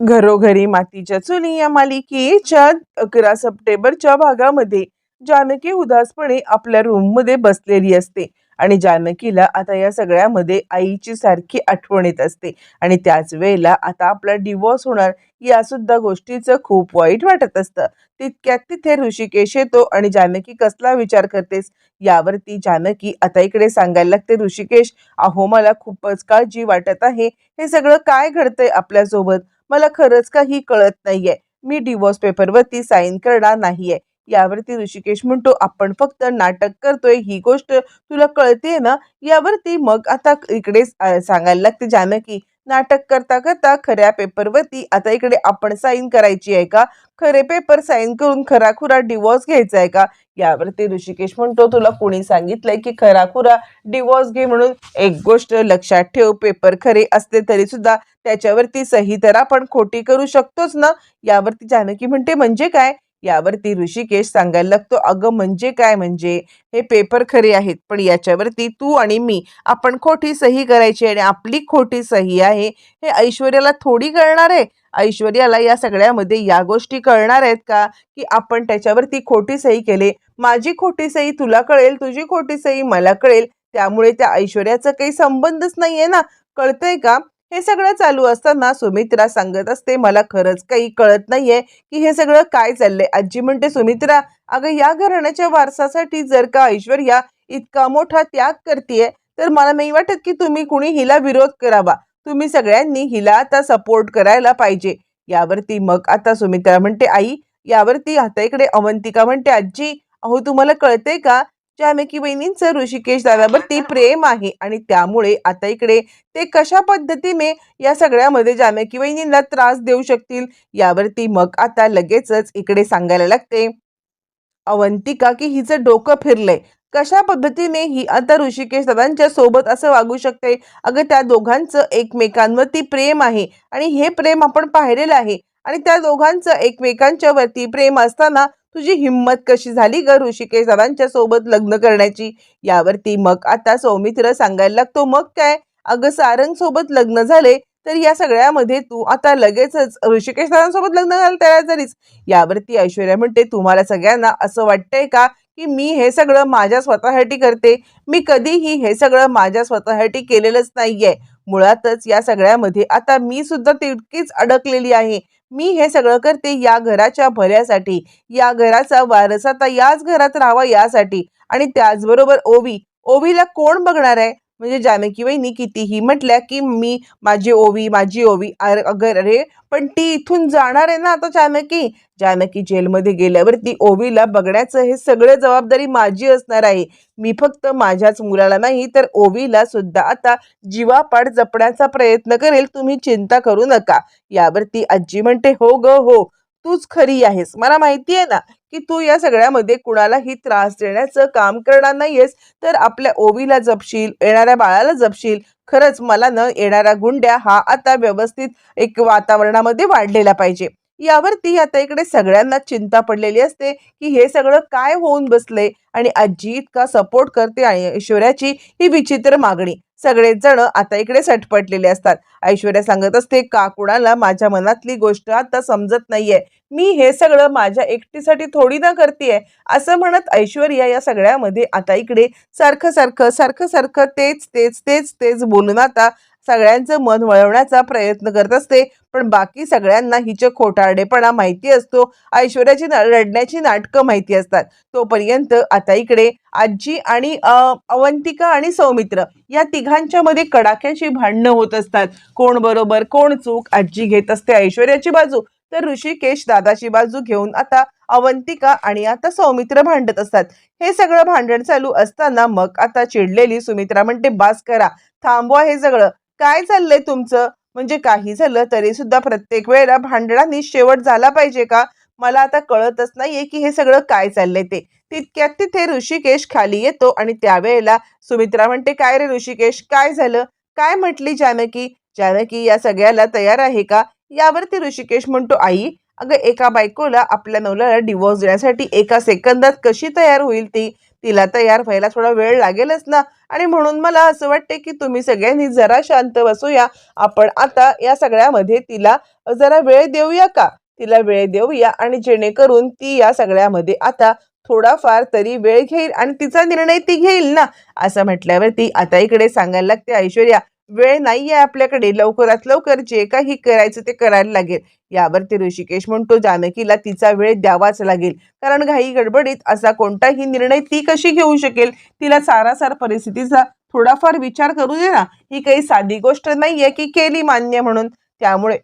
घरोघरी मातीच्या चुली या मालिकेच्या अकरा सप्टेंबरच्या भागामध्ये जानकी उदासपणे आपल्या रूममध्ये बसलेली असते. आणि जानकीला आता या सगळ्यामध्ये आईची सारखी आठवण येत असते. आणि त्याच वेळेला आता आपला डिवोर्स होणार या सुद्धा गोष्टीचं खूप वाईट वाटत असतं. तितक्यात तिथे ऋषिकेश येतो आणि जानकी कसला विचार करतेस? यावरती जानकी आता इकडे सांगायला लागते ऋषिकेश अहो मला खूपच काळजी वाटत आहे. हे सगळं काय घडतंय आपल्यासोबत? मला खरंच काही कळत नाहीये. मी डिवोर्स पेपरवरती साईन करणार नाहीये. यावरती ऋषिकेश म्हणतो आपण फक्त नाटक करतोय ही गोष्ट तुला कळते ना? यावरती मग आता इकडे सांगायला लागते जानकी नाटक करता करता खऱ्या पेपरवरती आता इकडे आपण साईन करायची आहे का? खरे पेपर साईन करून खराखुरा डिवोर्स घ्यायचा आहे का? यावरती ऋषिकेश म्हणतो तुला कोणी सांगितलंय की खराखुरा डिवोर्स घे म्हणून एक गोष्ट लक्षात ठेव पेपर खरे असले तरी सुद्धा त्याच्यावरती सही तर आपण खोटी करू शकतोच ना? यावरती जानकी म्हणते म्हणजे काय? यावरती ऋषिकेश सांगायला लागतो अगं म्हणजे काय म्हणजे? हे पेपर खरे आहेत पण याच्यावरती तू आणि मी आपण खोटी सही करायची आणि आपली खोटी सही आहे हे ऐश्वर्याला थोडी कळणार आहे? ऐश्वर्याला या सगळ्यामध्ये या गोष्टी कळणार आहेत का? की आपण त्याच्यावरती खोटी सही केले? माझी खोटी सही तुला कळेल तुझी खोटी सही मला कळेल त्यामुळे त्या ऐश्वर्याचा काही संबंधच नाहीये ना? कळतंय का? हे सगळं चालू असताना सुमित्रा सांगत असते मला खरंच काही कळत नाहीये की हे सगळं काय चाललंय. आजी म्हणते सुमित्रा अगं या घराण्याच्या वारसासाठी जर का ऐश्वर्या इतका मोठा त्याग करतीये तर मला नाही वाटत की तुम्ही कुणी हिला विरोध करावा. तुम्ही सगळ्यांनी हिला आता सपोर्ट करायला पाहिजे. यावरती मग आता सुमित्रा म्हणते आई यावरती आता इकडे अवंतिका म्हणते आजी अहो तुम्हाला कळते का ज्यामेकी बहिणींचं ऋषिकेश दादावरती प्रेम आहे. आणि त्यामुळे आता इकडे ते कशा पद्धतीने या सगळ्यामध्ये ज्यामेकी बहिणींना त्रास देऊ शकतील यावरती मग आता लगेचच इकडे सांगायला लागते. अवंतिका की हिचं डोकं फिरलंय. कशा पद्धतीने ही आता ऋषिकेश दादांच्या सोबत असं वागू शकते? अगं त्या दोघांचं एकमेकांवरती प्रेम आहे. आणि हे प्रेम आपण पाहिलेलं आहे. आणि त्या दोघांचं एकमेकांच्या वरती प्रेम असताना तुझी हिंमत कशी झाली ग ऋषिकेश दादांच्या सोबत लग्न करण्याची? यावरती मग आता सौमित्र सांगायला लागतो मग काय? अगं सारंग सोबत लग्न झाले तर या सगळ्यामध्ये तू आता लगेचच ऋषिकेश दादांसोबत लग्न घाल तयार झालीस. यावरती ऐश्वर्या म्हणते तुम्हाला सगळ्यांना असं वाटतंय का की मी हे सगळं माझ्या स्वतःसाठी करते? मी कधीही हे सगळं माझ्या स्वतःसाठी केलेलंच नाहीये. मुळातच या सगळ्यामध्ये आता मी सुद्धा तितकीच अडकलेली आहे. मी हे सगळं करते या घराच्या भल्यासाठी या घराचा वारस आता याच घरात राहावा यासाठी. आणि त्याचबरोबर ओवी ओवीला कोण बघणार आहे? म्हणजे जानकी वहिनी कितीही म्हटल्या की मी माझी ओवी माझी ओवी अरे अगर अरे पण ती इथून जाणार आहे ना आता जानकी जानकी जेलमध्ये गेल्यावर ती ओवीला बघण्याचं हे सगळं जबाबदारी माझी असणार आहे. मी फक्त माझ्याच मुलाला नाही तर ओवीला सुद्धा आता जीवापाड जपण्याचा प्रयत्न करेल. तुम्ही चिंता करू नका. यावरती आजी म्हणते हो ग हो. तूच खरी आहेस. मला माहिती आहे ना की तू या सगळ्यामध्ये कुणालाही त्रास देण्याचं काम करणार नाहीयेस. तर आपल्या ओवीला जपशील येणाऱ्या बाळाला जपशील खरंच मला न येणारा गुंड्या हा आता व्यवस्थित एक वातावरणामध्ये वाढलेला पाहिजे. यावरती आता इकडे सगळ्यांना चिंता पडलेली असते की हे सगळं काय होऊन बसले आणि आजी इतका सपोर्ट करते आणि ऐश्वर्याची ही विचित्र मागणी. सगळेच जण आता इकडे सटपटलेले असतात. ऐश्वर्या सांगत असते का कुणाला माझ्या मनातली गोष्ट आता समजत नाहीये. मी हे सगळं माझ्या एकटीसाठी थोडी ना करतेय. असं म्हणत ऐश्वर्या या सगळ्यामध्ये आता इकडे सारखं सारखं सारखं सारखं तेच तेच तेच तेच बोलून आता सगळ्यांचं मन वळवण्याचा प्रयत्न करत असते. पण बाकी सगळ्यांना हिचे खोटारडेपणा माहिती असतो. ऐश्वर्याची ना- रडण्याची नाटकं माहिती असतात. तोपर्यंत आता इकडे आजी आणि अवंतिका आणि सौमित्र या तिघांच्या मध्ये कडाक्याची भांडणं होत असतात. कोण बरोबर कोण चूक आजी घेत असते ऐश्वर्याची बाजू. तर ऋषिकेश दादाची बाजू घेऊन आता अवंतिका आणि आता सौमित्र भांडत असतात. हे सगळं भांडण चालू असताना मग आता चिडलेली सुमित्रा म्हणते बास करा थांबवा हे सगळं. काय चाललंय तुमचं? म्हणजे काही झालं तरी सुद्धा प्रत्येक वेळेला भांडणांनी शेवट झाला पाहिजे का? मला आता कळतच नाहीये की हे सगळं काय चाललंय ते. तितक्यात तिथे ऋषिकेश खाली येतो आणि त्यावेळेला सुमित्रा म्हणते काय रे ऋषिकेश? काय झालं? काय म्हटली जानकी? जानकी या सगळ्याला तयार आहे का? यावरती ऋषिकेश म्हणतो आई अगं एका बायकोला आपल्या नवऱ्याला डिवोर्स देण्यासाठी एका सेकंदात कशी तयार होईल ती? तिला तयार व्हायला थोडा वेळ लागेलच ना. आणि म्हणून मला असं वाटते की तुम्ही सगळ्यांनी जरा शांत बसूया. आपण आता या सगळ्यामध्ये तिला जरा वेळ देऊया का? तिला वेळ देऊया आणि जेणेकरून ती या सगळ्यामध्ये आता थोडाफार तरी वेळ घेईल आणि तिचा निर्णय ती घेईल ना? असं म्हटल्यावरती आता इकडे सांगायला लागते ऐश्वर्या वेळ नाहीये आपल्याकडे. लवकरात लवकर जे काही करायचं ते करायला लागेल. यावरती ऋषिकेश म्हणतो जानकीला तिचा वेळ द्यावाच लागेल. कारण घाई गडबडीत असा कोणताही निर्णय ती कशी घेऊ शकेल? तिला सारासार परिस्थितीचा थोडाफार विचार करू दे ना. ही काही साधी गोष्ट नाहीये की केली मान्य म्हणून. त्यामुळे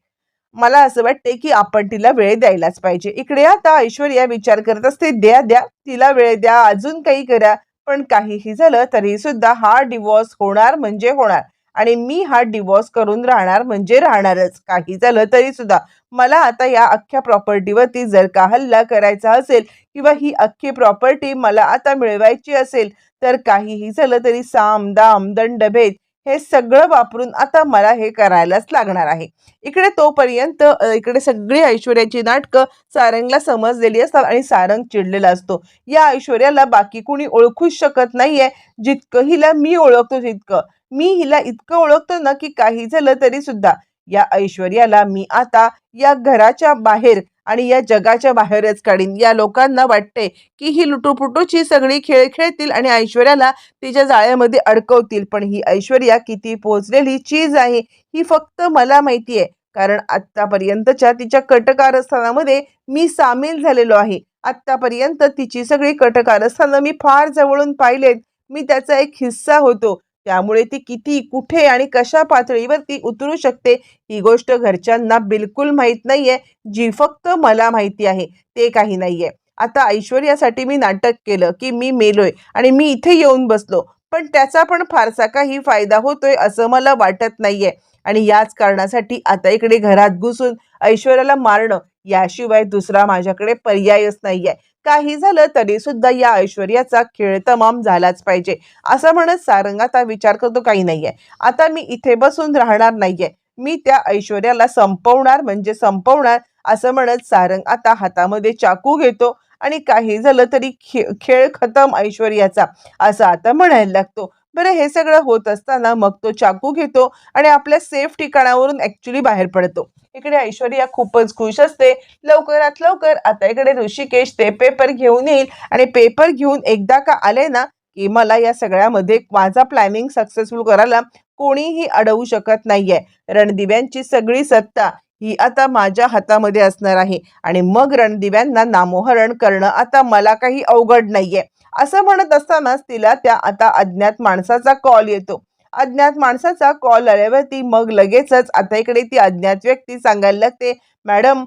मला असं वाटते की आपण तिला वेळ द्यायलाच पाहिजे. इकडे आता ऐश्वर्या विचार करत असते द्या द्या. तिला वेळ द्या. अजून काही करा. पण काहीही झालं तरी सुद्धा हा डिवोर्स होणार म्हणजे होणार. आणि मी हा डिवोर्स करून राहणार म्हणजे राहणारच. काही झालं तरी सुद्धा. मला आता या अख्ख्या प्रॉपर्टीवरती जर का हल्ला करायचा असेल किंवा ही अख्खी प्रॉपर्टी मला आता मिळवायची असेल तर काहीही झालं तरी साम दाम दंडभेद हे सगळं वापरून आता मला हे करायलाच लागणार आहे. इकडे तोपर्यंत इकडे सगळी ऐश्वर्याची नाटकं सारंगला समजलेली असतात आणि सारंग चिडलेला असतो. या ऐश्वर्याला बाकी कुणी ओळखूच शकत नाहीये. जितकं हिला मी ओळखतो तितकं. मी हिला इतकं ओळखतो ना की काही झालं तरी सुद्धा. या ऐश्वर्याला मी आता या घराच्या बाहेर आणि या जगाच्या बाहेरच काढीन. या लोकांना वाटते की ही लुटूपुटूची सगळी खेळ खेळतील आणि ऐश्वर्याला तिच्या जाळ्यामध्ये अडकवतील. पण ही ऐश्वर्या किती पोचलेली चीज आहे ही फक्त मला माहिती आहे कारण आत्तापर्यंतच्या तिच्या कटकारस्थानामध्ये मी सामील झालेलो आहे. आत्तापर्यंत तिची सगळी कटकारस्थानं मी फार जवळून पाहिलेत. मी त्याचा एक हिस्सा होतो. त्यामुळे ती किती कुठे आणि कशा पातळीवरती उतरू शकते ही गोष्ट घरच्यांना बिलकुल माहीत नाहीये. जी फक्त मला माहिती आहे ते काही नाहीये. आता ऐश्वर्यासाठी मी नाटक केलं की मी मेलोय आणि मी इथे येऊन बसलो. पण त्याचा पण फारसा काही फायदा होतोय असं मला वाटत नाहीये. आणि याच कारणासाठी आता इकडे घरात घुसून ऐश्वर्याला मारणं याशिवाय दुसरा माझ्याकडे पर्यायच नाहीये. काही झालं तरी सुद्धा या ऐश्वर्याचा खेळ तमाम झालाच पाहिजे. असं म्हणत सारंग आता विचार करतो काही नाहीये. आता मी इथे बसून राहणार नाहीये. मी त्या ऐश्वर्याला संपवणार म्हणजे संपवणार असं म्हणत सारंग आता हातामध्ये चाकू घेतो आणि काही झालं तरी खे खेळ खतम ऐश्वर्याचा असं आता म्हणायला लागतो. बरं हे सगळं होत असताना मग तो चाकू घेतो आणि आपल्या सेफ ठिकाणावरून ऍक्च्युली बाहेर पडतो. इकडे ऐश्वर्या खूपच खुश असते. लवकरात लवकर आता इकडे ऋषिकेश ते पेपर घेऊन येईल आणि पेपर घेऊन एकदा का आले ना की मला या सगळ्यामध्ये माझा प्लॅनिंग सक्सेसफुल करायला कोणीही अडवू शकत नाहीये. रणदिव्यांची सगळी सत्ता ही आता माझ्या हातामध्ये असणार आहे आणि मग रणदिव्यांना नामोहरण करणं आता मला काही अवघड नाहीये. असं म्हणत असतानाच तिला त्या आता अज्ञात माणसाचा कॉल येतो. अज्ञात माणसाचा कॉल आल्यावरती मग लगेचच आता इकडे ती अज्ञात व्यक्ती सांगायला लागते मॅडम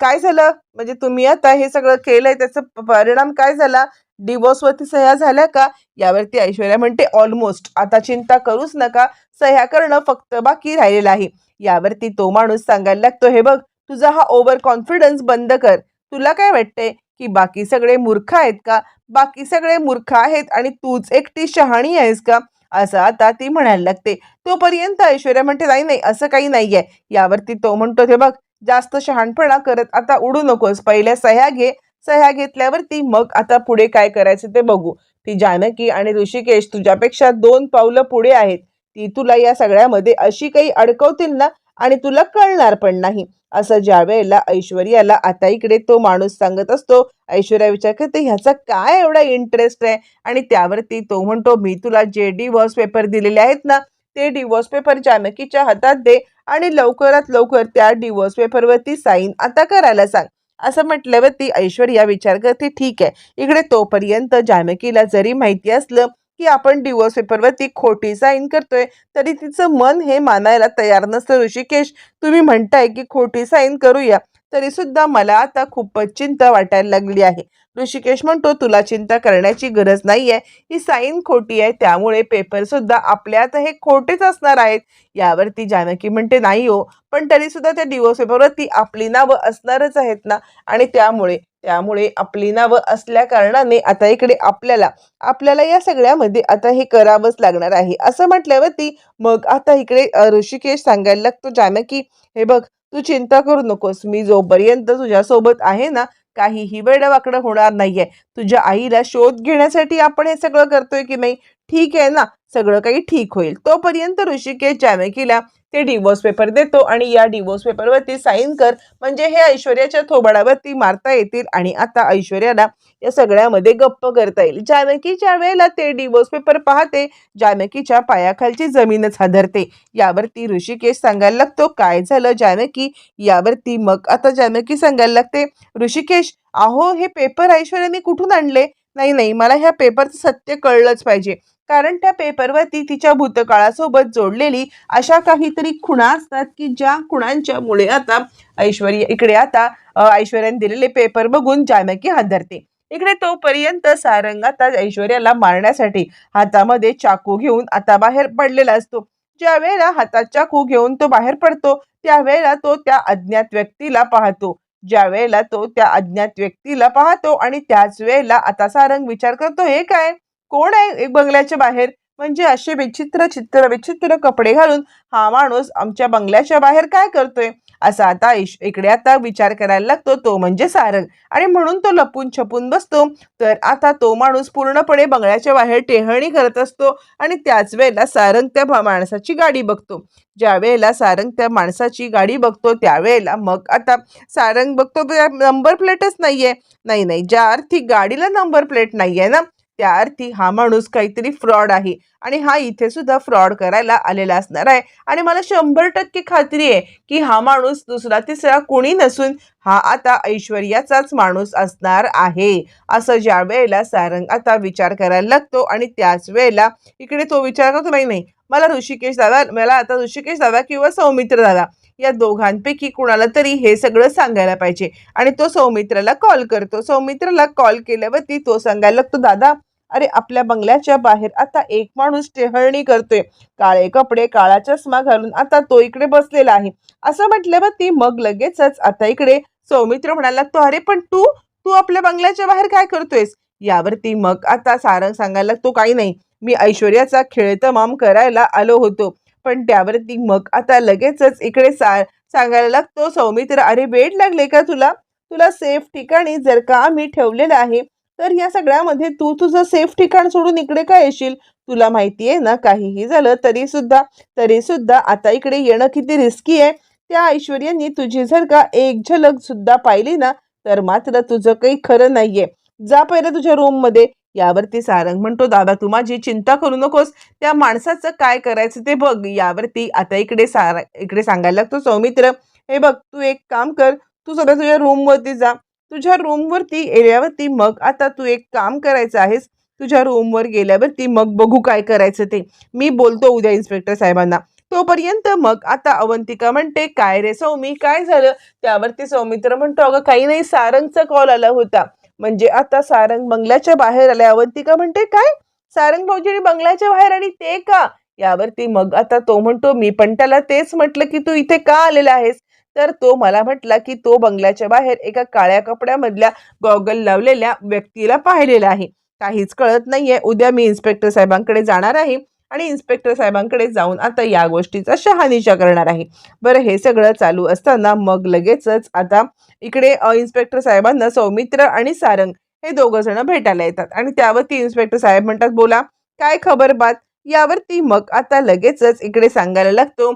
काय झालं? म्हणजे तुम्ही आता हे सगळं केलंय त्याचा परिणाम काय झाला? डिवोर्सवरती सह्या झाल्या का? यावरती ऐश्वर्या म्हणते ऑलमोस्ट आता चिंता करूच नका. सह्या करणं फक्त बाकी राहिलेलं आहे. यावरती तो माणूस सांगायला लागतो हे बघ तुझा हा ओव्हर कॉन्फिडन्स बंद कर. तुला काय वाटतंय? की बाकी सगळे मूर्ख आहेत का? बाकी सगळे मूर्ख आहेत आणि तूच एकटी शहाणी आहेस का? असं आता ती म्हणायला लागते. तोपर्यंत ऐश्वर्या म्हणते नाही नाही असं काही नाहीये. यावरती तो म्हणतो ते बघ जास्त शहाणपणा करत आता उडू नकोस. पहिल्या सह्या घे. सह्या घेतल्यावरती मग आता पुढे काय करायचं ते बघू. ती जानकी आणि ऋषिकेश तुझ्यापेक्षा दोन पावलं पुढे आहेत. ती तुला या सगळ्यामध्ये अशी काही अडकवतील ना? आणि तुला कळणार पण नाही. असं ज्या वेळेला ऐश्वर्याला आता इकडे तो माणूस सांगत असतो ऐश्वर्या विचार करते ह्याचा काय एवढा इंटरेस्ट आहे? आणि त्यावरती तो म्हणतो मी तुला जे डिवॉर्स पेपर दिलेले आहेत ना ते डिवॉर्स पेपर जानकीच्या हातात दे आणि लवकरात लवकर त्या डिवॉर्स पेपरवरती साईन आता करायला सांग. असं म्हटल्यावरती ऐश्वर्या विचार करते ठीक आहे. इकडे तोपर्यंत जानकीला जरी माहिती असलं की आपण डिवोर्स पेपरवरती खोटी साईन करतोय तरी तिचं मन हे मानायला तयार नसतं. ऋषिकेश तुम्ही म्हणताय की खोटी साईन करूया तरी सुद्धा मला आता खूपच चिंता वाटायला लागली आहे. ऋषिकेश म्हणतो तुला चिंता करण्याची गरज नाही आहे ही साईन खोटी आहे त्यामुळे पेपर सुद्धा आपल्यात हे खोटेच असणार आहेत. यावरती जानकी म्हणते नाही हो पण तरी सुद्धा त्या डिवोर्स पेपरवरती आपली नावं असणारच आहेत ना. आणि त्यामुळे त्यामुळे आपली नावं असल्या कारणाने आता इकडे आपल्याला आपल्याला या सगळ्यामध्ये आता हे करावंच लागणार आहे. असं म्हटल्यावरती मग आता इकडे ऋषिकेश सांगायला लागतो जानकी हे बघ तू चिंता करू नकोस. मी जोपर्यंत तुझ्यासोबत आहे ना काहीही वेडवाकडं होणार नाहीये. तुझ्या आईला शोध घेण्यासाठी आपण हे सगळं करतोय की नाही? ठीक आहे ना? सगळं काही ठीक होईल. तोपर्यंत ऋषिकेश जामेकीला ते डिवोर्स पेपर देतो आणि या डिवोर्स पेपरवरती साईन कर. म्हणजे हे ऐश्वर्याच्या थोबाडावरती मारता येतील आणि आता ऐश्वर्याला या सगळ्यामध्ये गप्प करता येईल. जानकीच्या वेळेला ते डिवोर्स पेपर पाहते. जानकीच्या पायाखालची जमीनच हादरते. यावरती ऋषिकेश सांगायला लागतो काय झालं जानकी यावरती मग आता जानकी सांगायला लागते ऋषिकेश अहो हे पेपर ऐश्वर्याने कुठून आणले? नाही नाही मला ह्या पेपरचं सत्य कळलंच पाहिजे. कारण त्या पेपरवरती तिच्या भूतकाळासोबत जोडलेली अशा काहीतरी खुणा असतात की ज्या खुणांच्यामुळे आता ऐश्वर्या इकडे आता ऐश्वर्याने दिलेले पेपर बघून जानकी हादरते इकडे तोपर्यंत सारंग आता ऐश्वर्याला मारण्यासाठी हातामध्ये चाकू घेऊन आता बाहेर पडलेला असतो. ज्या वेळेला हातात चाकू घेऊन तो बाहेर पडतो त्यावेळेला तो त्या अज्ञात व्यक्तीला पाहतो. ज्या वेळेला तो त्या अज्ञात व्यक्तीला पाहतो आणि त्याच वेळेला आता सारंग विचार करतो हे काय? कोण आहे एक बंगल्याच्या बाहेर? म्हणजे असे विचित्र चित्र विचित्र कपडे घालून हा माणूस आमच्या बंगल्याच्या बाहेर काय करतोय? असा आता इश- इकडे आता विचार करायला लागतो तो म्हणजे सारंग. आणि म्हणून तो लपून छपून बसतो. तर आता तो माणूस पूर्णपणे बंगल्याच्या बाहेर टेहळणी करत असतो आणि त्याच वेळेला सारंग त्या भा- माणसाची गाडी बघतो. ज्या वेळेला सारंग त्या माणसाची गाडी बघतो त्यावेळेला मग आता सारंग बघतो नंबर प्लेटच नाहीये. नाही नाही ज्या अर्थी गाडीला नंबर प्लेट नाहीये ना त्या अर्थी हा माणूस काहीतरी फ्रॉड आहे. आणि हा इथे सुद्धा फ्रॉड करायला आलेला असणार आहे. आणि मला शंभर टक्के खात्री आहे की हा माणूस दुसरा तिसरा कोणी नसून हा आता ऐश्वर्याचाच माणूस असणार आहे. असं ज्या वेळेला सारंग आता विचार करायला लागतो आणि त्याच वेळेला इकडे तो विचार करतो नाही नाही मला ऋषिकेश दादा मला आता ऋषिकेश दादा किंवा सौमित्र दादा या दोघांपैकी कुणाला तरी हे सगळं सांगायला पाहिजे. आणि तो सौमित्राला कॉल करतो. सौमित्राला कॉल केल्यावरती तो सांगायला लागतो दादा अरे आपल्या बंगल्याच्या बाहेर आता एक माणूस टेहळणी करतोय. काळे कपडे काळा चष्मा घालून आता तो इकडे बसलेला आहे. असं म्हटलं मग लगेचच आता इकडे. सौमित्र म्हणायला लागतो अरे पण तू? तू आपल्या बंगल्याच्या बाहेर काय करतोयस? यावरती मग आता सारंग सांगायला लागतो काही नाही. मी ऐश्वर्याचा खेळ तमाम करायला आलो होतो. पण त्यावरती मग आता लगेचच इकडे सा सांगायला लागतो सौमित्र अरे वेळ लागले का तुला? तुला सेफ ठिकाणी जर का आम्ही ठेवलेलं आहे तर या सगळ्यामध्ये तू तुझं सेफ ठिकाण सोडून इकडे काय येशील? तुला माहिती आहे ना काहीही झालं तरी सुद्धा तरी सुद्धा आता इकडे येणं किती रिस्की आहे? त्या ऐश्वर्यांनी तुझी जर का एक झलक सुद्धा पाहिली ना तर मात्र तुझं काही खरं नाहीये. जा पहिलं तुझ्या रूममध्ये. यावरती सारंग म्हणतो दादा तू माझी चिंता करू नकोस. त्या माणसाचं काय करायचं ते बघ. यावरती आता इकडे सारा इकडे सांगायला लागतो सौमित्र. हे बघ तू एक काम कर. तू सध्या तुझ्या रूमवरती जा. तुझ्या रूमवरती गेल्यावरती मग आता तू एक काम करायचं आहेस. तुझ्या रूमवर गेल्यावरती मग बघू काय करायचं ते. मी बोलतो उद्या इन्स्पेक्टर साहेबांना. तोपर्यंत मग आता अवंतिका म्हणते काय रे सौमी काय झालं? त्यावरती सौमित्र म्हणतो अगं काही नाही सारंगचा कॉल आला होता. म्हणजे आता सारंग बंगल्याच्या बाहेर आल्या. अवंतिका म्हणते काय? सारंग भाऊजी बंगल्याच्या बाहेर आणि ते का? यावरती मग आता तो म्हणतो मी पण त्याला तेच म्हटलं की तू इथे का आलेला आहेस? तर तो मला म्हटला की तो बंगल्याच्या बाहेर एका काळ्या कपड्यामधल्या गॉगल लावलेल्या व्यक्तीला पाहिलेला आहे. काहीच कळत नाहीये. उद्या मी इन्स्पेक्टर साहेबांकडे जाणार आहे आणि इन्स्पेक्टर साहेबांकडे जाऊन आता या गोष्टीचा शहानिशा करणार आहे. बरं हे सगळं चालू असताना मग लगेचच आता इकडे इन्स्पेक्टर साहेबांना सौमित्र आणि सारंग हे दोघं जण भेटायला येतात आणि त्यावरती इन्स्पेक्टर साहेब म्हणतात बोला काय खबर बात? यावरती मग आता लगेचच इकडे सांगायला लागतो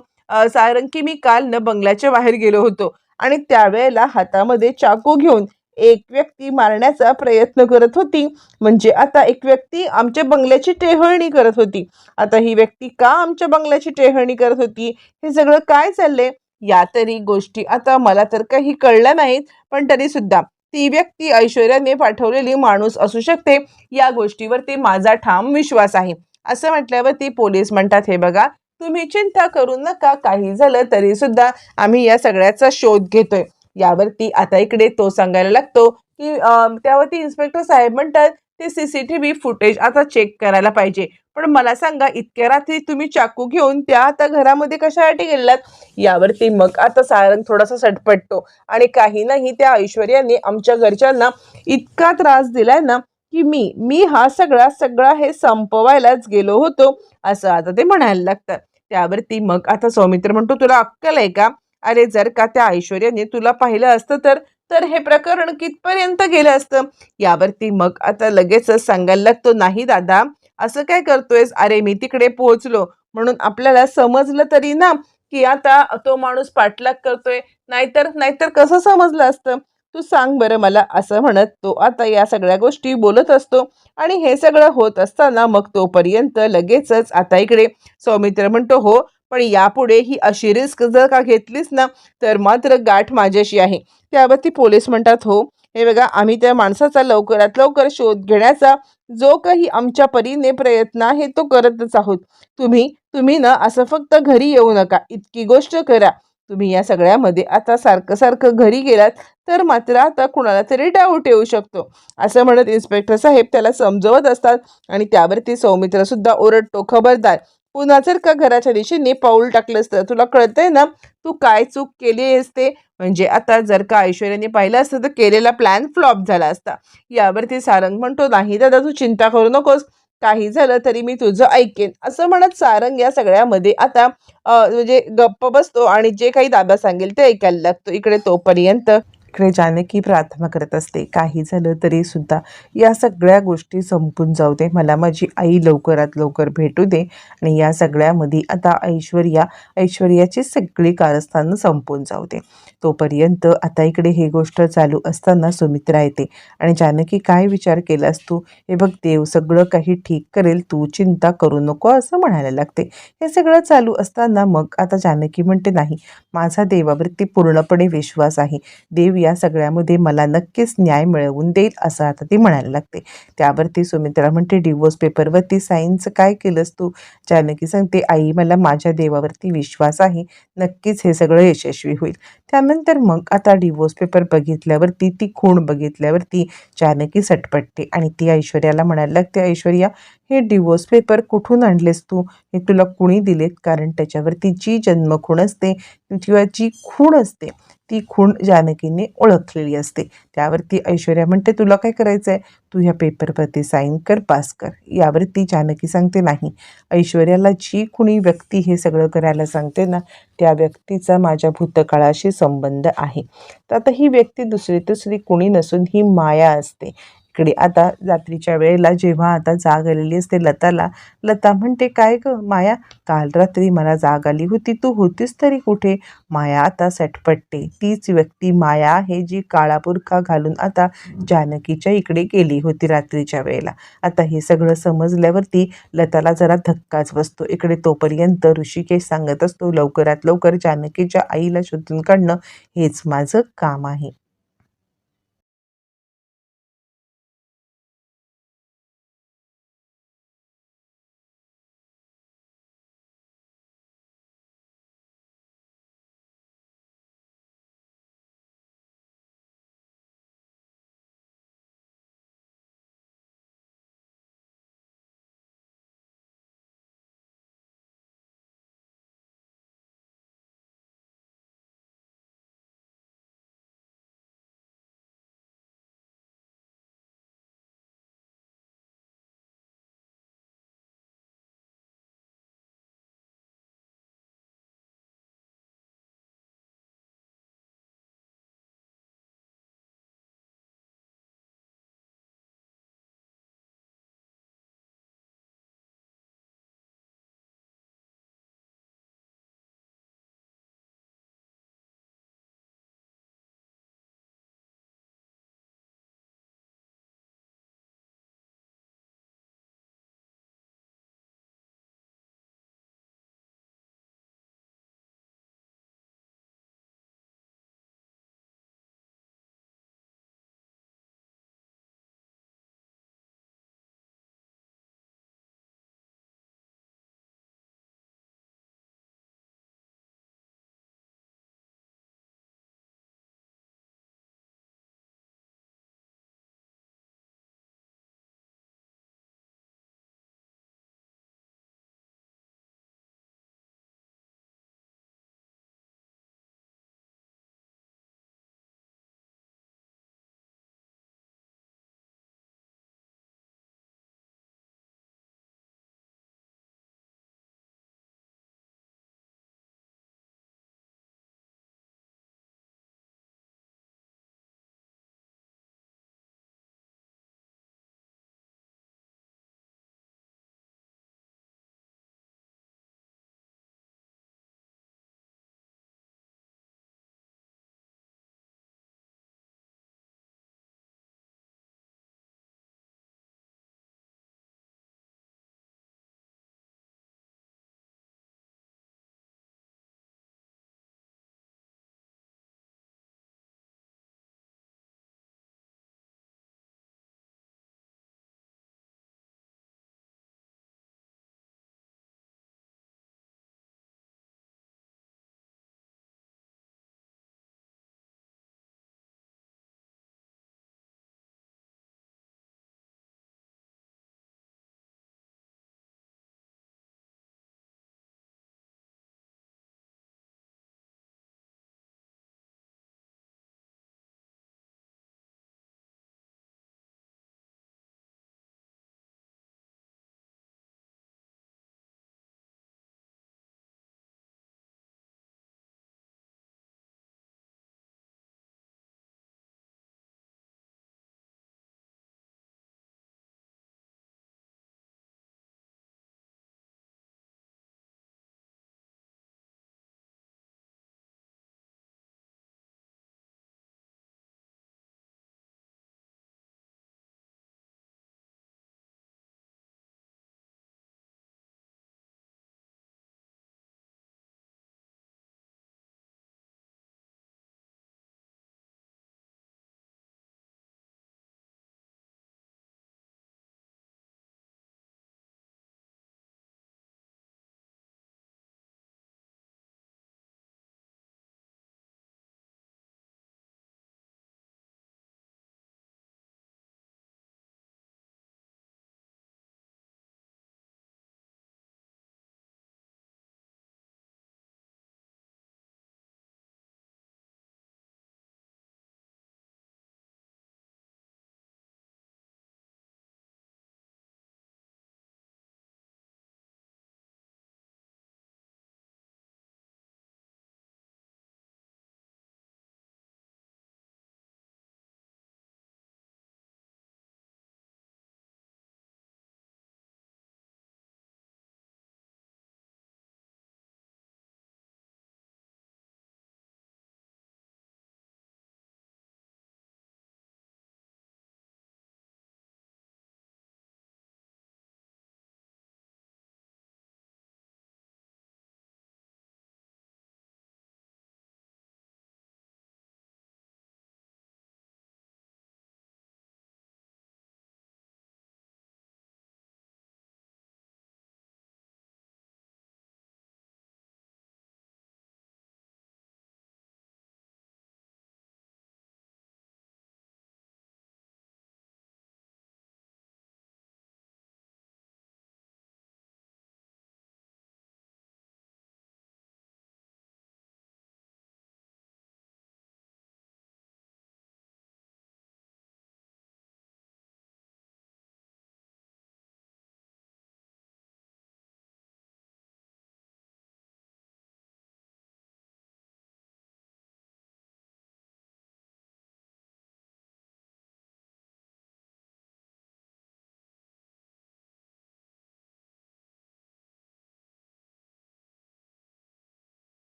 सारण की मी काल न बंगल्याच्या बाहेर गेलो होतो. आणि त्यावेळेला हातामध्ये चाकू घेऊन एक व्यक्ती मारण्याचा प्रयत्न करत होती. म्हणजे आता एक व्यक्ती आमच्या बंगल्याची टेहळणी करत होती. आता ही व्यक्ती का आमच्या बंगल्याची टेहळणी करत होती? हे सगळं काय चाललंय? या तरी गोष्टी आता मला तर काही कळल्या नाहीत. पण तरी सुद्धा ती व्यक्ती ऐश्वर्याने पाठवलेली माणूस असू शकते. या गोष्टीवरती माझा ठाम विश्वास आहे. असं म्हटल्यावरती पोलीस म्हणतात हे बघा तुम्ही चिंता करू नका काही झालं तरी सुद्धा आम्ही या सगळ्याचा शोध घेतोय. यावरती आता इकडे तो सांगायला लागतो की त्यावरती इन्स्पेक्टर साहेब म्हणतात ते सीसीटीव्ही फुटेज आता चेक करायला पाहिजे. पण मला सांगा इतक्या रात्री तुम्ही चाकू घेऊन त्या आता घरामध्ये कशासाठी गेलात? यावरती मग आता सारंग थोडासा सटपटतो. आणि काही नाही त्या ऐश्वर्याने आमच्या घरच्यांना इतका त्रास दिलाय ना की मी मी हा सगळा सगळा हे संपवायलाच गेलो होतो असं आता ते म्हणायला लागतात. त्यावरती मग आता सौमित्र म्हणतो तुला अक्कल आहे का? अरे जर का त्या ऐश्वर्याने तुला पाहिलं असतं तर तर हे प्रकरण कितपर्यंत गेलं असतं? यावरती मग आता लगेचच सांगायला लागतो नाही दादा असं काय करतोयस? अरे मी तिकडे पोहोचलो. म्हणून आपल्याला समजलं तरी ना की आता तो माणूस पाठलाग करतोय. नाहीतर नाहीतर कसं समजलं असतं? तू सांग बरं मला असं म्हणत तो आता या सगळ्या गोष्टी बोलत असतो. आणि हे सगळं होत असताना मग तोपर्यंत लगेचच आता इकडे सौमित्र म्हणतो हो पण यापुढे ही अशी रिस्क जर का घेतलीस ना तर मात्र गाठ माझ्याशी आहे. त्यावरती पोलीस म्हणतात हो हे बघा आम्ही त्या माणसाचा लवकरात लवकर शोध घेण्याचा जो काही आमच्या परीने प्रयत्न आहे तो करतच आहोत. तुम्ही तुम्ही ना असं फक्त घरी येऊ नका. इतकी गोष्ट करा. तुम्ही या सगळ्यामध्ये आता सारखं सारखं घरी गेलात तर मात्र आता कुणाला तरी डाऊट येऊ शकतो. असं म्हणत इन्स्पेक्टर साहेब त्याला समजवत असतात आणि त्यावरती सौमित्र सुद्धा ओरडतो खबरदार पुन्हा जर का घराच्या दिशेने पाऊल टाकलंस तर तुला कळतंय ना तू काय चूक केली आहेस ते म्हणजे आता जर का ऐश्वर्याने पाहिलं असतं तर केलेला प्लॅन फ्लॉप झाला असता. यावरती सारंग म्हणतो नाही दादा तू चिंता करू नकोस. काही झालं तरी मी तुझं ऐकेन. असं म्हणत सारंग या सगळ्यामध्ये आता म्हणजे गप्प बसतो आणि जे काही दादा सांगेल ते ऐकायला लागतो. इकडे तोपर्यंत इकडे जानकी प्रार्थना करत असते. काही झालं तरी सुद्धा या सगळ्या गोष्टी संपून जाऊ दे. मला माझी आई लवकरात लवकर भेटू दे. आणि या सगळ्यामध्ये आता ऐश्वर्या ऐश्वर्याची सगळी कारस्थानं संपून जाऊ दे. तोपर्यंत आता इकडे ही गोष्ट चालू असताना सुमित्रा येते. आणि जानकी काय विचार केलास तू? हे बघ देव सगळं काही ठीक करेल तू चिंता करू नको असं म्हणायला लागते. हे सगळं चालू असताना मग आता जानकी म्हणते नाही माझा देवावरती पूर्णपणे विश्वास आहे. देव या सगळ्यामध्ये मला नक्कीच न्याय मिळवून देईल असं आता ती म्हणायला लागते. त्यावरती सुमित्रा म्हणते डिवोर्स पेपरवरती साईनचं काय केलंस तू? जानकी सांगते आई मला माझ्या देवावरती विश्वास आहे. नक्कीच हे सगळं यशस्वी होईल. त्यानंतर मग आता डिवोर्स पेपर बघितल्यावरती ती खूण बघितल्यावरती जानकी सटपटते. आणि ती ऐश्वर्याला म्हणायला लागते ऐश्वर्या हे डिवोर्स पेपर कुठून आणलेस तू? हे तुला कुणी दिलेत? कारण त्याच्यावरती जी जन्मखूण असते किंवा जी खूण असते ती खूण जानकीने ओळखलेली असते. त्यावरती ऐश्वर्या म्हणते तुला काय करायचं आहे तू ह्या पेपरवरती साईन कर पास कर. यावरती जानकी सांगते नाही. ऐश्वर्याला जी कुणी व्यक्ती हे सगळं करायला सांगते ना त्या व्यक्तीचा माझ्या भूतकाळाशी संबंध आहे. तर आता ही व्यक्ती दुसरी दुसरी कुणी नसून ही माया असते. इकडे. आता रात्रीच्या वेळेला जेव्हा आता जाग आलेली असते लताला लता म्हणते काय ग माया काल रात्री मला जाग आली होती तू होतीस तरी कुठे? माया आता सटपटते. तीच व्यक्ती माया आहे जी काळापुरखा घालून आता जानकीच्या इकडे गेली होती रात्रीच्या वेळेला. आता हे सगळं समजल्यावरती लताला जरा धक्काच बसतो. इकडे तोपर्यंत ऋषिकेश सांगत असतो लवकरात लवकर जानकीच्या आईला शोधून काढणं हेच माझं काम आहे.